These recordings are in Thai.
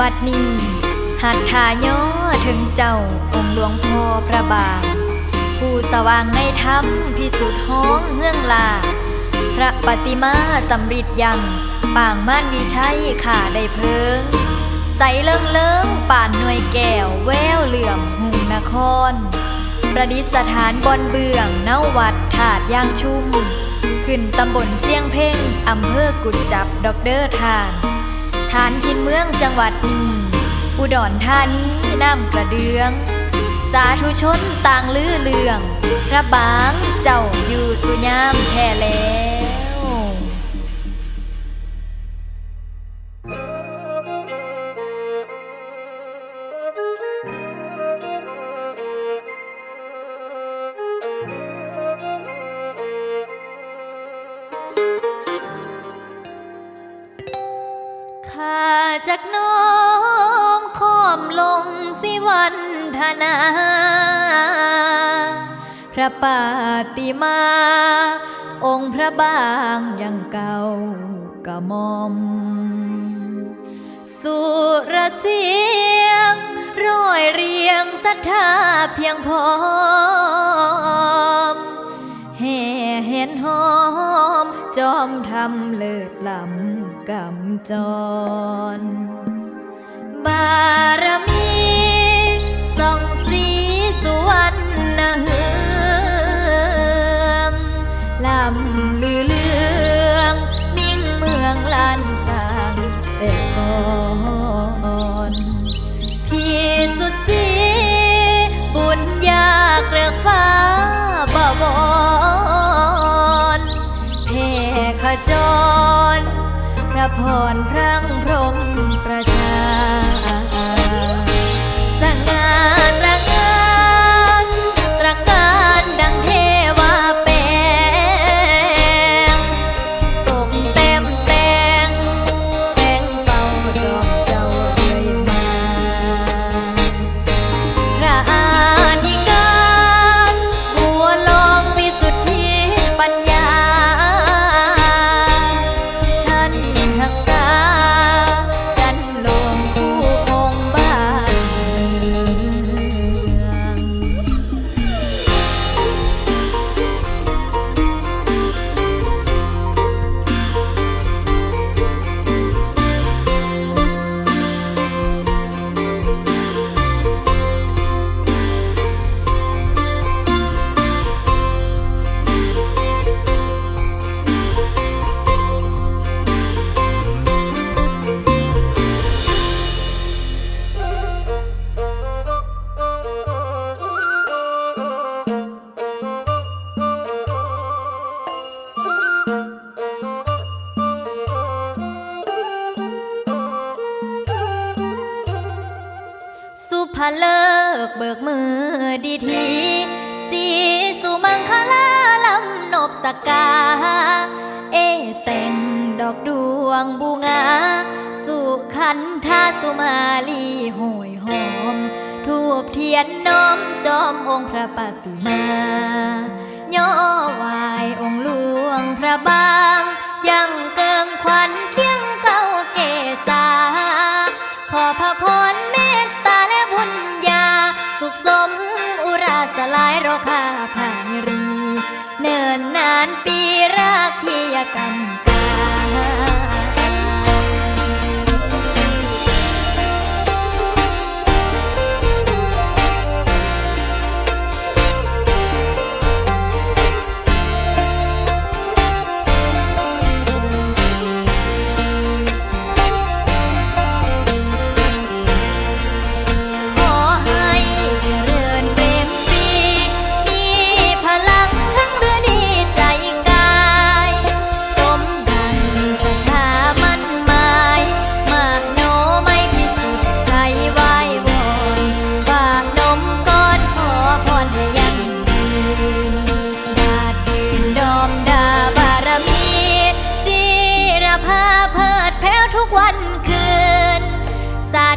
บัดนี้หัดทาย่อถึงเจ้าองค์หลวงพ่อพระบางผู้สว่างในธรรมพิสุทธิ์ห้องเฮืองลา พระปฏิมาสำริดยังป่างม่านวิชัยข่าได้เพิง ใสเลิงเลิงป่านหน่วยแก้วแววเหลื่อมหุงนคร ประดิษฐานบนเบื้องเนาวัดถาดย่างชุ่ม ขึ้นตำบลเสียงเพ่งอำเภอกุดจับดอกเดอร์ทาน ฐานทินเมืองจังหวัดอีอุดรธานีน้ำกระเดือง สาธุชนต่างลือเลือง พระบางเจ้าอยู่สุยามแท่แล จากน้อมค้อมลงสิวันธนา พระปาติมา องค์พระบางยังเก่ากะมอม สุรเสียงร้อยเรียงศรัทธาเพียงพอ จอมทำเลิศลำกำจร บารมี จร พระพรพรังพรมประชา เลิกเบิกมือดีทีสีสุมังคลาลำนบสกา เอแต่งดอกดวงบูงา สุขันธาสุมาลีโหยหอม ทูบเทียนน้อมจอมองค์พระปฏิมา ย่อวายองค์หลวงพระบางยังานปีรักที่ยกัน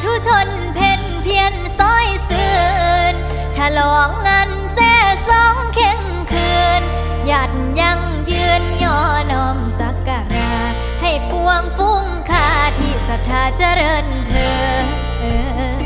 สาธุชนเพ่นเพียนซอยสื่นฉลองงานแซ่สองเข่งคืนหยัดยังยืนย่อนอมสักการะให้ปวงฟุ้งคาที่ศรัทธาเจริญเธอ